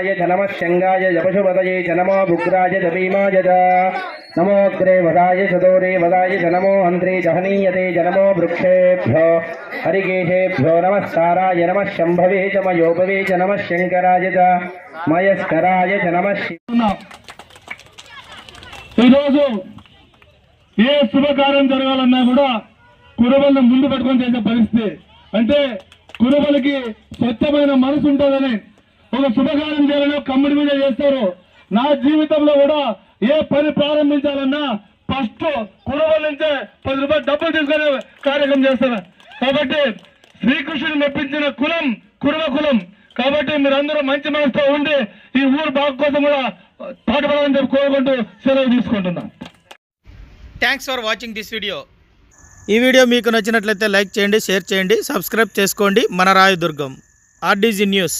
य च नमः शङ्गाय च पशुपतये च नमो भुग्राय च भीमाय च नमोऽग्रे वदाय च दोरे वदाय च नमो हन्त्रे च हनीयते च नमो वृक्षेभ्यो हरिकेशेभ्यो नमः साराय नमः शम्भवे च मयोपवे च नमः शङ्कराय च मयस्कराय च नमः शि- ఉన్నాం. ఈరోజు ఏ శుభకార్యం జరగాలన్నా కూడా కురబలను ముందు పెట్టుకొని చేసే పరిస్థితి అంటే కురబలకి స్వచ్ఛమైన మనసు ఉంటుందని ఒక శుభకార్యం చేయాలని ఒక మీద చేస్తారు. నా జీవితంలో కూడా ఏ పని ప్రారంభించాలన్నా ఫస్ట్ కురబల నుంచే పది రూపాయలు డబ్బులు తీసుకునే కార్యక్రమం చేస్తారు కాబట్టి శ్రీకృష్ణుని మెప్పించిన కులం కురవ కులం. కాబట్టి మీరందరూ మంచి మనసుతో ఉండి ఈ ఊరు బాగు కోసం కూడా పాటుపడాలని చెప్పి కోరుకుంటూ సెలవు తీసుకుంటున్నాం. Thanks for watching this video ఈ వీడియో మీకు నచ్చినట్లయితే లైక్ చేయండి షేర్ చేయండి సబ్స్క్రైబ్ చేసుకోండి. మన రాయదుర్గం ఆర్డీజీ న్యూస్.